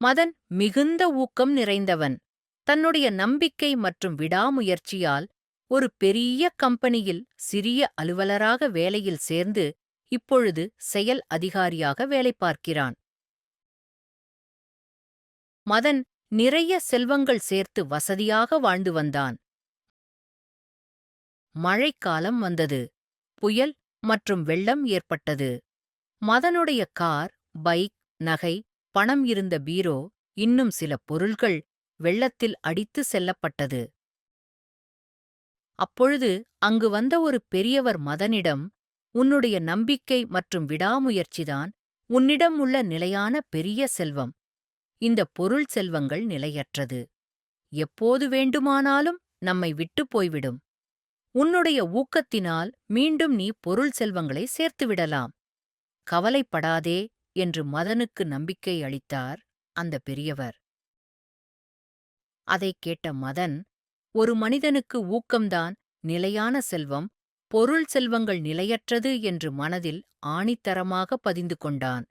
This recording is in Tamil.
மதன் மிகுந்த ஊக்கம் நிறைந்தவன். தன்னுடைய நம்பிக்கை மற்றும் விடாமுயற்சியால் ஒரு பெரிய கம்பெனியில் சிறிய அலுவலராக வேலையில் சேர்ந்து இப்பொழுது செயல் அதிகாரியாக வேலை பார்க்கிறான். மதன் நிறைய செல்வங்கள் சேர்த்து வசதியாக வாழ்ந்து வந்தான். மழைக்காலம் வந்தது. புயல் மற்றும் வெள்ளம் ஏற்பட்டது. மதனுடைய கார் பைக் நகை பணம் இருந்த பீரோ இன்னும் சில பொருள்கள் வெள்ளத்தில் அடித்து செல்லப்பட்டது. அப்பொழுது அங்கு வந்த ஒரு பெரியவர் மதனிடம் உன்னுடைய நம்பிக்கை மற்றும் விடாமுயற்சிதான் உன்னிடம் உள்ள நிலையான பெரிய செல்வம். இந்த பொருள் செல்வங்கள் நிலையற்றது. எப்போது வேண்டுமானாலும் நம்மை விட்டுப் போய்விடும். உன்னுடைய ஊக்கத்தினால் மீண்டும் நீ பொருள் செல்வங்களை சேர்த்துவிடலாம். கவலைப்படாதே என்று மதனுக்கு நம்பிக்கை அளித்தார் அந்த பெரியவர். அதைக் கேட்ட மதன் ஒரு மனிதனுக்கு ஊக்கம்தான் நிலையான செல்வம் பொருள் செல்வங்கள் நிலையற்றது என்று மனதில் ஆணித்தரமாக பதிந்து கொண்டான்.